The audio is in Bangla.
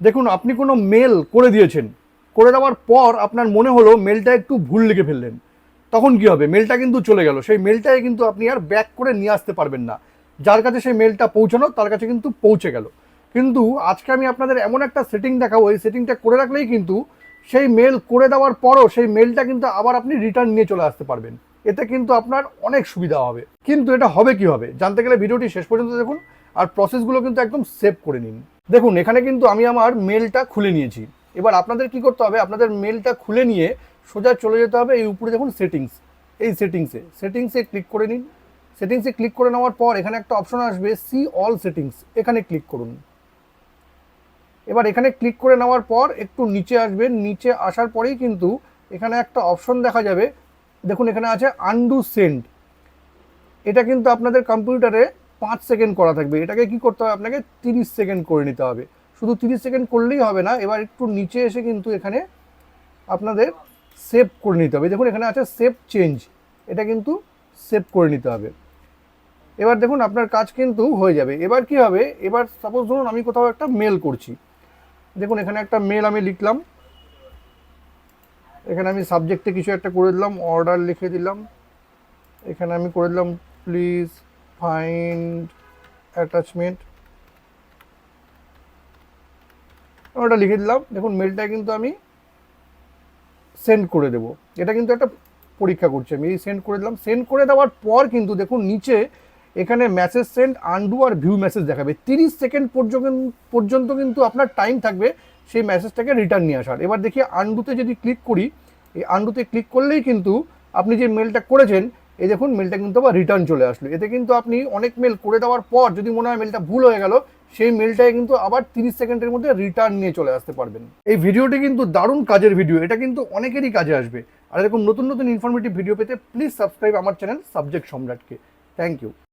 দেখুন, আপনি কোনো মেল করে দিয়েছেন। করে দেওয়ার পর আপনার মনে হলো মেলটা একটু ভুল লিখে ফেললেন। তখন কি হবে? মেলটা কিন্তু চলে গেল। সেই মেলটাই কিন্তু আপনি আর ব্যাক করে নিয়ে আসতে পারবেন না। যার কাছে সেই মেলটা পৌঁছানো, তার কাছে কিন্তু পৌঁছে গেল। কিন্তু আজকে আমি আপনাদের এমন একটা সেটিং দেখাবো, এই সেটিংটা করে রাখলেই কিন্তু সেই মেল করে দেওয়ার পরও সেই মেলটা কিন্তু আবার আপনি রিটার্ন নিয়ে চলে আসতে পারবেন। এতে কিন্তু আপনার অনেক সুবিধা হবে। কিন্তু এটা হবে কি হবে? জানতে গেলে ভিডিওটি শেষ পর্যন্ত দেখুন আর প্রসেসগুলো কিন্তু একদম সেভ করে নিন। দেখুন, এখানে কিন্তু আমি আমার মেলটা খুলে নিয়েছি। এবার আপনাদের কি করতে হবে? আপনাদের মেলটা খুলে নিয়ে সোজা চলে যেতে হবে এই উপরে দেখুন সেটিংস এই সেটিংসে সেটিংসে ক্লিক করে নিন। সেটিংসে ক্লিক করে নেওয়ার পর এখানে একটা অপশন আসবে সি অল সেটিংস এখানে ক্লিক করুন। এবার এখানে ক্লিক করে নেওয়ার পর একটু নিচে আসবেন। নিচে আসার পরেই কিন্তু এখানে একটা অপশন দেখা যাবে। দেখুন, এখানে আছে আন্ডু সেন্ড এটা কিন্তু আপনাদের কম্পিউটারে পাঁচ সেকেন্ড করা থাকবে। এটাকে কি করতে হবে? আপনাকে তিরিশ সেকেন্ড করে নিতে হবে। শুধু তিরিশ সেকেন্ড করলেই হবে না, এবার একটু নিচে এসে কিন্তু এখানে আপনাদের সেভ করে নিতে হবে। দেখুন, এখানে আছে সেভ চেঞ্জ। এটা কিন্তু সেভ করে নিতে হবে। এবার দেখুন, আপনার কাজ কিন্তু হয়ে যাবে। এবার কি হবে? এবার সাপোজ ধরুন, আমি কোথাও একটা মেল করছি। দেখুন, এখানে একটা মেল আমি লিখলাম। এখানে আমি সাবজেক্টে কিছু একটা করে দিলাম অর্ডার লিখে দিলাম। এখানে আমি করে দিলাম প্লিজ ফাইন্ড অ্যাটাচমেন্ট ওটা লিখে দিলাম। দেখুন মেলটা কিন্তু আমি সেন্ড করে দেব। এটা কিন্তু একটা পরীক্ষা করছি আমি। সেন্ড করে দিলাম। সেন্ড করে দেওয়ার পর কিন্তু দেখুন, নিচে এখানে মেসেজ সেন্ড আন্ডু আর ভিউ মেসেজ দেখাবে। তিরিশ সেকেন্ড পর্যন্ত কিন্তু আপনার টাইম থাকবে সেই মেসেজটাকে রিটার্ন নিয়ে আসার। এবার দেখি আন্ডুতে যদি ক্লিক করি, এই আন্ডুতে ক্লিক করলেই কিন্তু আপনি যে মেলটা করেছেন এই দেখুন মেলটা কিন্তু আবার রিটার্ন চলে আসলো। এতে কিন্তু আপনি অনেক মেল করে দেওয়ার পর যদি মনে হয় মেলটা ভুল হয়ে গেল, সেই মেলটাই কিন্তু আবার তিরিশ সেকেন্ডের মধ্যে রিটার্ন নিয়ে চলে আসতে পারবেন। এই ভিডিওটি কিন্তু দারুণ কাজের ভিডিও এটা কিন্তু অনেকেরই কাজে আসবে। আর এরকম নতুন নতুন ইনফরমেটিভ ভিডিও পেতে প্লিজ সাবস্ক্রাইব আমার চ্যানেল সাবজেক্ট সম্রাটকে থ্যাংক ইউ